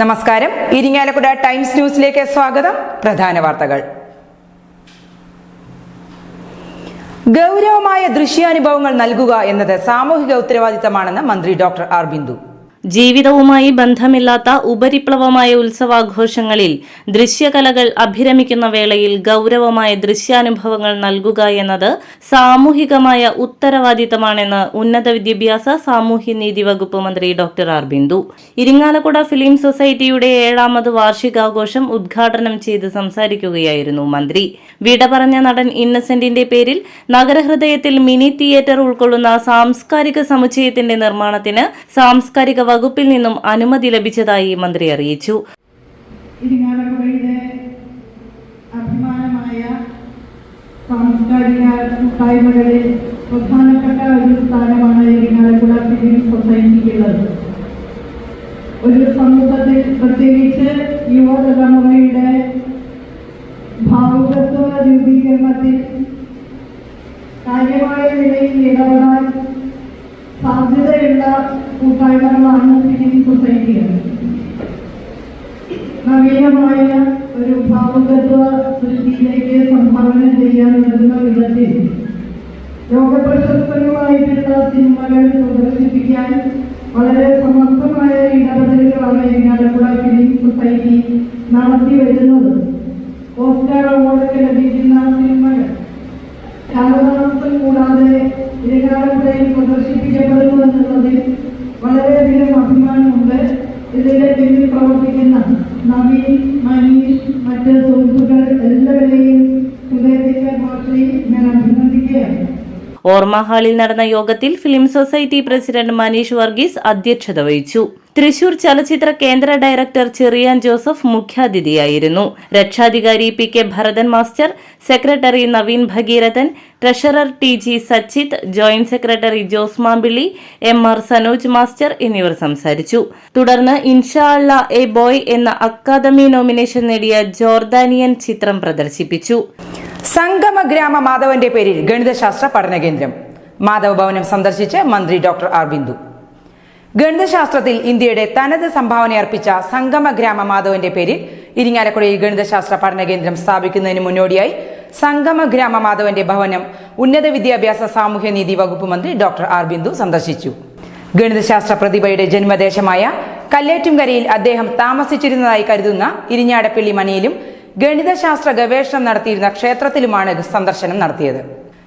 നമസ്കാരം. ഇരിങ്ങാലക്കുട ടൈംസ് ന്യൂസിലേക്ക് സ്വാഗതം. പ്രധാന വാർത്തകൾ. ഗൗരവമായ ദൃശ്യാനുഭവങ്ങൾ നൽകുക എന്നത് സാമൂഹിക ഉത്തരവാദിത്തമാണെന്ന് മന്ത്രി ഡോക്ടർ ആർ ബിന്ദു. ജീവിതവുമായി ബന്ധമില്ലാത്ത ഉപരിപ്ലവമായ ഉത്സവാഘോഷങ്ങളിൽ ദൃശ്യകലകൾ അഭിരമിക്കുന്ന വേളയിൽ ഗൗരവമായ ദൃശ്യാനുഭവങ്ങൾ നൽകുക എന്നത് സാമൂഹികമായ ഉത്തരവാദിത്തമാണെന്ന് ഉന്നത വിദ്യാഭ്യാസ സാമൂഹ്യനീതി വകുപ്പ് മന്ത്രി doctor R Bindu. Irinjalakuda film സൊസൈറ്റിയുടെ ഏഴാമത് വാർഷികാഘോഷം ഉദ്ഘാടനം ചെയ്ത് സംസാരിക്കുകയായിരുന്നു മന്ത്രി. വിട പറഞ്ഞ നടൻ ഇന്നസെന്റിന്റെ പേരിൽ നഗരഹൃദയത്തിൽ മിനി തിയേറ്റർ ഉൾക്കൊള്ളുന്ന സാംസ്കാരിക സമുച്ചയത്തിന്റെ നിർമ്മാണത്തിന് സാംസ്കാരിക വകുപ്പിൽ നിന്നും അനുമതി ലഭിച്ചതായി മന്ത്രി അറിയിച്ചു. അഭിമാനമായ ഒരു ഒരു സമൂഹത്തിൽ പ്രത്യേകിച്ച് യുവതലമുറയുടെ ഭാവുകത്വ രൂപീകരണത്തിൽ കാര്യമായ നിലയിൽ ഇടപെടാൻ സാധ്യതയുള്ള കൂട്ടായ്മകളാണ് ഫിലിം സൊസൈറ്റികൾ നവീനമായ ഒരു ഭാവുകത്വ സൃഷ്ടിയിലേക്ക് സംഭാവന ചെയ്യാൻ വരുന്ന വിധത്തിൽ ലോകപ്രശസ്തങ്ങളായിട്ടുള്ള സിനിമകൾ പ്രദർശിപ്പിക്കാൻ വളരെ സമർത്ഥമായ ഇടപെടലുകളാണ് ഇരിങ്ങാലക്കുട ഫിലിം സൊസൈറ്റി നടത്തി വരുന്നത് ഇതിന്റെ പിന്നിൽ പ്രവർത്തിക്കുന്ന നവീൻ മനീഷ് ഓർമ്മ ഹാളിൽ നടന്ന യോഗത്തിൽ film society president Maneesh Varghese അധ്യക്ഷത വഹിച്ചു. തൃശൂർ ചലച്ചിത്ര കേന്ദ്ര ഡയറക്ടർ ചെറിയാൻ ജോസഫ് മുഖ്യാതിഥിയായിരുന്നു. രക്ഷാധികാരി P K Bharathan master secretary Naveen Bhagirathan treasurer T G Sachith joint secretary Jose Mampilly M R Sanoj master എന്നിവർ സംസാരിച്ചു. തുടർന്ന് ഇൻഷാ അള്ള എ ബോയ് എന്ന അക്കാദമി നോമിനേഷൻ നേടിയ ജോർദാനിയൻ ചിത്രം പ്രദർശിപ്പിച്ചു. സംഗമ ഗ്രാമ മാധവന്റെ പേരിൽ ഗണിതശാസ്ത്ര പഠന കേന്ദ്രം. മാധവ ഭവനം സന്ദർശിച്ച് മന്ത്രി ഡോക്ടർ ആർ ബിന്ദു ഗണിതശാസ്ത്രത്തിൽ ഇന്ത്യയുടെ തനത് സംഭാവന അർപ്പിച്ച സംഗമ ഗ്രാമ മാധവന്റെ പേരിൽ ഇരിങ്ങാലക്കുടയിൽ ഗണിതശാസ്ത്ര പഠന കേന്ദ്രം സ്ഥാപിക്കുന്നതിന് മുന്നോടിയായി സംഗമ ഗ്രാമ മാധവന്റെ ഭവനം ഉന്നത വിദ്യാഭ്യാസ സാമൂഹ്യനീതി വകുപ്പ് മന്ത്രി ഡോക്ടർ ആർ ബിന്ദു സന്ദർശിച്ചു. ഗണിതശാസ്ത്ര പ്രതിഭയുടെ ജന്മദേശമായ കല്ലേറ്റുംകരയിൽ അദ്ദേഹം താമസിച്ചിരുന്നതായി കരുതുന്ന ഇരിഞ്ഞാടപ്പള്ളി മനയിലും ഗണിതശാസ്ത്ര ഗവേഷണം നടത്തിയിരുന്ന ക്ഷേത്രത്തിലുമാണ് സന്ദർശനം നടത്തിയത്.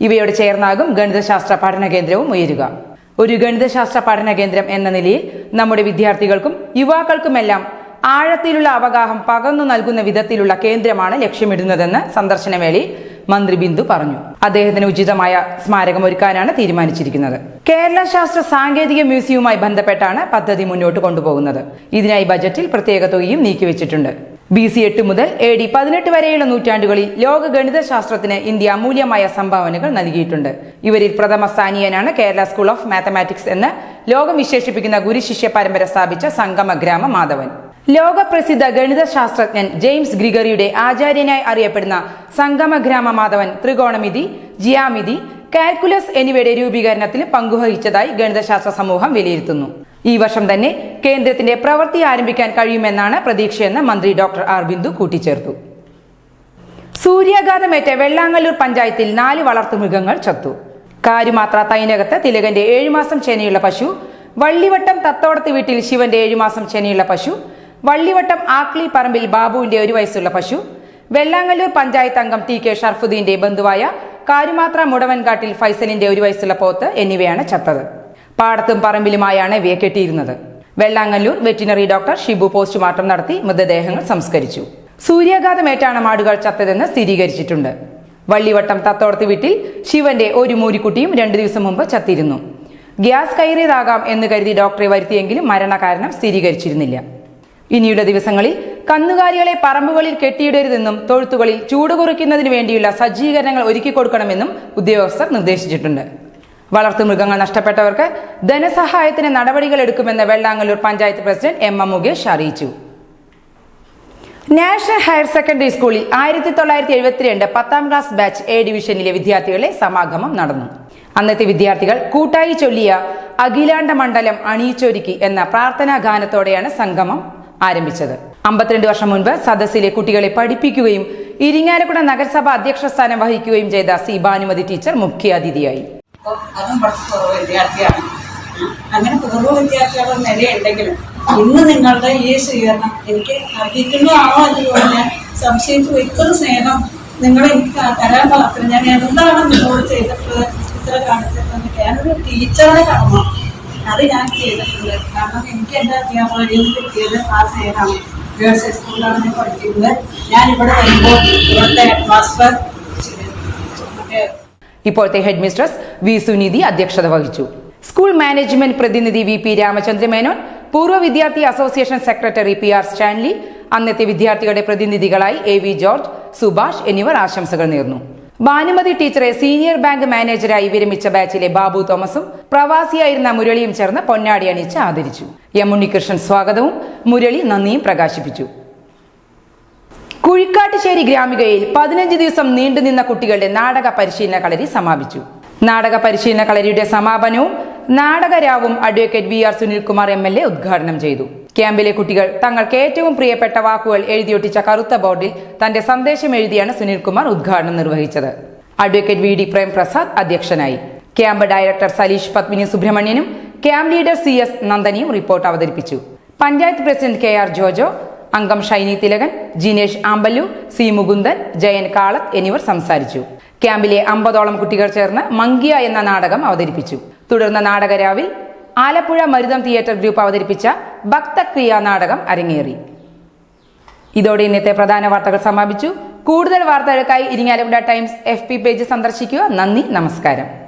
ഇവയോട് ചേർന്നാകും ഗണിതശാസ്ത്ര പഠന കേന്ദ്രവും ഉയരുക. ഒരു ഗണിതശാസ്ത്ര പഠന കേന്ദ്രം എന്ന നിലയിൽ നമ്മുടെ വിദ്യാർത്ഥികൾക്കും യുവാക്കൾക്കുമെല്ലാം ആഴത്തിലുള്ള അവഗാഹം പകർന്നു നൽകുന്ന വിധത്തിലുള്ള കേന്ദ്രമാണ് ലക്ഷ്യമിടുന്നതെന്ന് സന്ദർശനവേളയിൽ മന്ത്രി ബിന്ദു പറഞ്ഞു. അദ്ദേഹത്തിന് ഉചിതമായ സ്മാരകം ഒരുക്കാനാണ് തീരുമാനിച്ചിരിക്കുന്നത്. കേരള ശാസ്ത്ര സാങ്കേതിക മ്യൂസിയവുമായി ബന്ധപ്പെട്ടാണ് പദ്ധതി മുന്നോട്ട് കൊണ്ടുപോകുന്നത്. ഇതിനായി ബജറ്റിൽ പ്രത്യേക തുകയും നീക്കിവെച്ചിട്ടുണ്ട്. ബി സി എട്ട് മുതൽ എ ഡി പതിനെട്ട് വരെയുള്ള നൂറ്റാണ്ടുകളിൽ ലോക ഗണിതശാസ്ത്രത്തിന് ഇന്ത്യ അമൂല്യമായ സംഭാവനകൾ നൽകിയിട്ടുണ്ട്. ഇവരിൽ പ്രഥമ സ്ഥാനീയനാണ് കേരള സ്കൂൾ ഓഫ് മാത്തമാറ്റിക്സ് എന്ന് ലോകം വിശേഷിപ്പിക്കുന്ന ഗുരുശിഷ്യ പരമ്പര സ്ഥാപിച്ച സംഗമ ഗ്രാമ മാധവൻ. ലോകപ്രസിദ്ധ ഗണിത ശാസ്ത്രജ്ഞൻ ജെയിംസ് ഗ്രിഗറിയുടെ ആചാര്യനായി അറിയപ്പെടുന്ന സംഗമഗ്രാമ മാധവൻ ത്രികോണമിതി ജിയാമിതി കാൽക്കുലസ് എന്നിവയുടെ രൂപീകരണത്തിൽ പങ്കുവഹിച്ചതായി ഗണിതശാസ്ത്ര സമൂഹം വിലയിരുത്തുന്നു. ഈ വർഷം തന്നെ കേന്ദ്രത്തിന്റെ പ്രവൃത്തി ആരംഭിക്കാൻ കഴിയുമെന്നാണ് പ്രതീക്ഷയെന്ന് മന്ത്രി ഡോക്ടർ ആർ ബിന്ദു കൂട്ടിച്ചേർത്തു. സൂര്യാഘാതമേറ്റ വെള്ളാങ്ങല്ലൂർ പഞ്ചായത്തിൽ നാല് വളർത്തുമൃഗങ്ങൾ ചത്തു. കാരുമാത്ര തൈനകത്ത് തിലകന്റെ ഏഴുമാസം ചേനയുള്ള പശു വള്ളിവട്ടം തത്തോടത്ത് വീട്ടിൽ ശിവന്റെ ഏഴുമാസം ചേനയുള്ള പശു വള്ളിവട്ടം ആക്ലി പറമ്പിൽ ബാബുവിന്റെ ഒരു വയസ്സുള്ള പശു വെള്ളാങ്ങല്ലൂർ പഞ്ചായത്ത് അംഗം ടി കെ ഷർഫുദ്ദീന്റെ ബന്ധുവായ കാരുമാത്ര മുടവൻകാട്ടിൽ ഫൈസലിന്റെ ഒരു വയസ്സുള്ള പോത്ത് എന്നിവയാണ് ചത്തത്. പാടത്തും പറമ്പിലുമായാണ് ഇവയെ കെട്ടിയിരുന്നത് Vellangallur veterinary doctor Shibu postmortem നടത്തി മൃതദേഹങ്ങൾ സംസ്കരിച്ചു. സൂര്യാഘാതമേറ്റാണ് മാടുകൾ ചത്തതെന്ന് സ്ഥിരീകരിച്ചിട്ടുണ്ട്. വള്ളിവട്ടം തത്തോടത്ത് വീട്ടിൽ ശിവന്റെ ഒരു മൂരിക്കുട്ടിയും രണ്ടു ദിവസം മുമ്പ് ചത്തിരുന്നു. ഗ്യാസ് കയറിയതാകാം എന്ന് കരുതി ഡോക്ടറെ വരുത്തിയെങ്കിലും മരണകാരണം സ്ഥിരീകരിച്ചിരുന്നില്ല. ഇനിയുള്ള ദിവസങ്ങളിൽ കന്നുകാലികളെ പറമ്പുകളിൽ കെട്ടിയിടരുതെന്നും തൊഴുത്തുകളിൽ ചൂട് കുറയ്ക്കുന്നതിന് വേണ്ടിയുള്ള സജ്ജീകരണങ്ങൾ ഒരുക്കി കൊടുക്കണമെന്നും ഉദ്യോഗസ്ഥർ നിർദ്ദേശിച്ചിട്ടുണ്ട്. വളർത്തുമൃഗങ്ങൾ നഷ്ടപ്പെട്ടവർക്ക് ധനസഹായത്തിന് നടപടികൾ എടുക്കുമെന്ന് Vellangallur panchayat president M M Mukesh അറിയിച്ചു. നാഷണൽ ഹയർ സെക്കൻഡറി സ്കൂളിൽ ആയിരത്തി തൊള്ളായിരത്തി എഴുപത്തിരണ്ട് പത്താം ക്ലാസ് ബാച്ച് എ ഡിവിഷനിലെ വിദ്യാർത്ഥികളെ സമാഗമം നടന്നു. അന്നത്തെ വിദ്യാർത്ഥികൾ കൂട്ടായി ചൊല്ലിയ അഖിലാണ്ട മണ്ഡലം അണിയിച്ചൊരുക്കി എന്ന പ്രാർത്ഥനാ ഗാനത്തോടെയാണ് സംഗമം ആരംഭിച്ചത്. അമ്പത്തിരണ്ട് വർഷം മുൻപ് സദസ്സിലെ കുട്ടികളെ പഠിപ്പിക്കുകയും ഇരിങ്ങാലക്കുട നഗരസഭ അധ്യക്ഷ സ്ഥാനം വഹിക്കുകയും ചെയ്ത സി ഭാനുമതി ടീച്ചർ മുഖ്യാതിഥിയായി. അപ്പോൾ അതും വളരെ കുറവ് വിദ്യാർത്ഥിയാണ്. അങ്ങനെ പൂർവ വിദ്യാർത്ഥികളുടെ നിലയുണ്ടെങ്കിലും ഇന്ന് നിങ്ങളുടെ ഈ സ്വീകരണം എനിക്ക് അർഹിക്കുന്നതാണോ എന്ന് പറഞ്ഞാൽ സംശയിച്ചു ഇത്ര സ്നേഹം നിങ്ങൾ എനിക്ക് തരാൻ പാത്രം ഞാൻ എന്താണ് നിങ്ങളോട് ചെയ്തിട്ടുള്ളത്? ഇത്ര കാണിച്ചിട്ടുള്ളത് ഞാനൊരു ടീച്ചറുടെ കടമ അത് ഞാൻ ചെയ്തിട്ടുണ്ട്. കാരണം എനിക്ക് എന്റെ അധ്യാപകരിൽ കിട്ടിയത് ആ സ്നേഹമാണ്. ഗേൾസ് ഹൈസ്കൂളിലാണ് ഞാൻ പഠിക്കുന്നത് ഞാൻ ഇവിടെ വരുമ്പോൾ ഇവിടുത്തെ ഹെഡ് ഇപ്പോഴത്തെ ഹെഡ് മിസ്ട്രസ് വി സുനിധി അധ്യക്ഷത വഹിച്ചു. സ്കൂൾ മാനേജ്മെന്റ് പ്രതിനിധി വി പി രാമചന്ദ്ര മേനോൻ പൂർവ വിദ്യാർത്ഥി association secretary P R Stanley അന്നത്തെ വിദ്യാർത്ഥികളുടെ പ്രതിനിധികളായി എ വി ജോർജ് സുഭാഷ് എന്നിവർ ആശംസകൾ നേർന്നു. ഭാനുമതി ടീച്ചറെ സീനിയർ ബാങ്ക് മാനേജരായി വിരമിച്ച ബാച്ചിലെ ബാബു തോമസും പ്രവാസിയായിരുന്ന മുരളിയും ചേർന്ന് പൊന്നാടി അണിയിച്ച് ആദരിച്ചു. എം ഉണ്ണികൃഷ്ണൻ സ്വാഗതവും മുരളി നന്ദിയും പ്രകാശിപ്പിച്ചു. കുഴിക്കാട്ടുശ്ശേരി ഗ്രാമികയിൽ പതിനഞ്ച് ദിവസം നീണ്ടുനിന്ന കുട്ടികളുടെ നാടക പരിശീലന കളരി സമാപിച്ചു. നാടക പരിശീലന കളരിയുടെ സമാപനവും നാടകരാവും advocate V R Sunilkumar M L A ഉദ്ഘാടനം ചെയ്തു. ക്യാമ്പിലെ കുട്ടികൾ തങ്ങൾക്ക് ഏറ്റവും പ്രിയപ്പെട്ട വാക്കുകൾ എഴുതിയൊട്ടിച്ച കറുത്ത ബോർഡിൽ തന്റെ സന്ദേശം എഴുതിയാണ് സുനിൽകുമാർ ഉദ്ഘാടനം നിർവഹിച്ചത്. അഡ്വക്കേറ്റ് വി ഡി പ്രേംപ്രസാദ് അധ്യക്ഷനായി. ക്യാമ്പ് ഡയറക്ടർ സലീഷ് പത്മിനി സുബ്രഹ്മണ്യനും ക്യാമ്പ് ലീഡർ സി എസ് നന്ദനിയും റിപ്പോർട്ട് അവതരിപ്പിച്ചു. Panchayat president K R Jojo അംഗം ഷൈനി തിലകൻ ജിനേഷ് ആമ്പല്ലു സി മുകുന്ദൻ ജയൻ കാളത്ത് എന്നിവർ സംസാരിച്ചു. ക്യാമ്പിലെ അമ്പതോളം കുട്ടികൾ ചേർന്ന് മങ്കിയ എന്ന നാടകം അവതരിപ്പിച്ചു. തുടർന്ന് നാടകരാവിൽ ആലപ്പുഴ മരുതം തിയേറ്റർ ഗ്രൂപ്പ് അവതരിപ്പിച്ച ഭക്തക്രിയ നാടകം അരങ്ങേറി. ഇതോടെ ഇന്നത്തെ പ്രധാന വാർത്തകൾ സമാപിച്ചു. കൂടുതൽ വാർത്തകൾക്കായി ഇരിങ്ങാലക്കുട ടൈംസ് എഫ് പേജ് സന്ദർശിക്കുക. നന്ദി നമസ്കാരം.